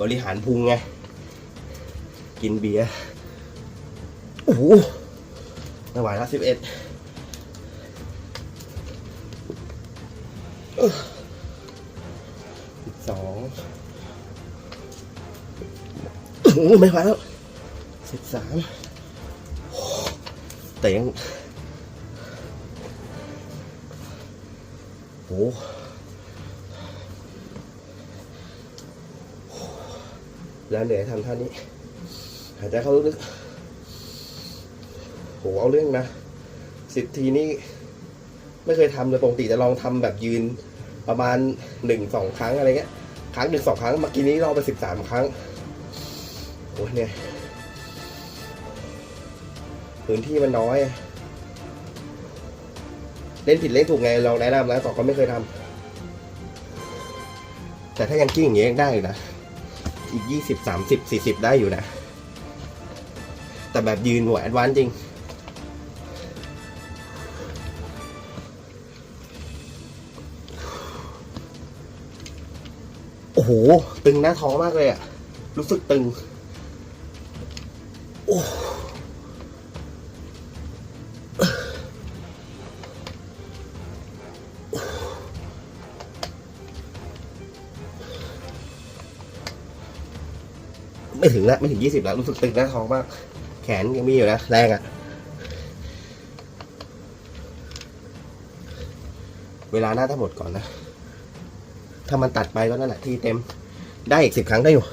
บริหารพุงไง กินเบียร์ โอ้โหไม่ไหวแล้วสิบเอ็ดสิบสองโอ้โหไม่ไหวแล้วสิบสามแต่ยังโอ้โห แล้วเหนื่อยทำท่านี้ หายใจเข้าลึกๆโหเอาเรื่องนะสิบทีนี่ไม่เคยทำเลยปกติจะลองทำแบบยืนประมาณหนึ่งสองครั้งอะไรเงี้ย ครั้งหนึ่งสองครั้งเมื่อกี้นี้ลองไปสิบสามครั้งโอ้ยเนี่ยพื้นที่มันน้อย เล่นผิดเล่นถูกไงเราแนะนำแล้วต่อก็ไม่เคยทำแต่ถ้ายังกิ้งอย่างเงี้ยังได้นะ อีกยี่สิบสามสิบสี่สิบได้อยู่นะ แต่แบบยืนหัวแอดวานจริง โอ้โห ตึงหน้าท้องมากเลยอะรู้สึกตึง โอ้ ไม่ถึงละไม่ถึงยี่สิบแล้วรู้สึกตึงหน้าท้องมาก แขนยังมีอยู่นะแรงอะเวลาหน้าจะหมดก่อนนะ ถ้ามันตัดไปก็นั่นแหละที่เต็มได้อีกสิบครั้งได้อยู่